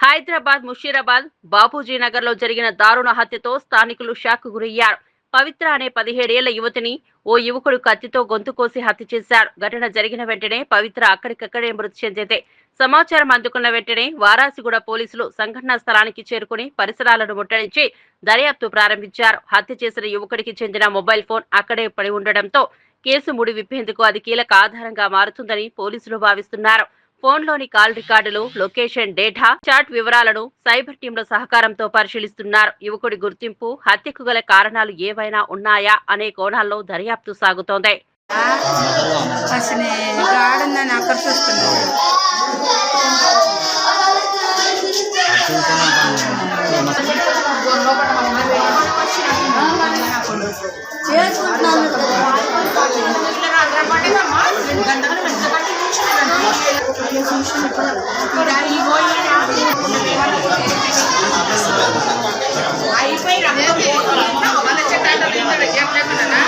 హైదరాబాద్ ముషీరాబాద్ బాపూజీ నగర్లో జరిగిన దారుణ హత్యతో స్థానికులు షాక్ గురయ్యారు. పవిత్ర అనే పదిహేడేళ్ళ యువతిని ఓ యువకుడు కత్తితో గొంతు కోసి హత్య చేశారు. ఘటన జరిగిన వెంటనే పవిత్ర అక్కడికక్కడే మృతి చెందింది. సమాచారం అందుకున్న వెంటనే వారాసిగూడ పోలీసులు సంఘటనా స్థలానికి చేరుకుని పరిసరాలను ముట్టడించి దర్యాప్తు ప్రారంభించారు. హత్య చేసిన యువకుడికి చెందిన మొబైల్ ఫోన్ అక్కడే పడి ఉండడంతో కేసు ముడి విప్పేందుకు అది కీలక ఆధారంగా మారుతుందని పోలీసులు భావిస్తున్నారు. ఫోన్లోని కాల్ రికార్డులు లొకేషన్ డేటా చాట్ వివరాలను సైబర్ టీంల సహకారంతో పరిశీలిస్తున్నారు. యువకుడి గుర్తింపు హత్యకు గల కారణాలు ఏవైనా ఉన్నాయా అనే కోణాల్లో దర్యాప్తు సాగుతోంది. ఫంక్షన్ ఇప్పుడు అయిపోయి వాళ్ళ చెట్టాట చెప్పలేకుండా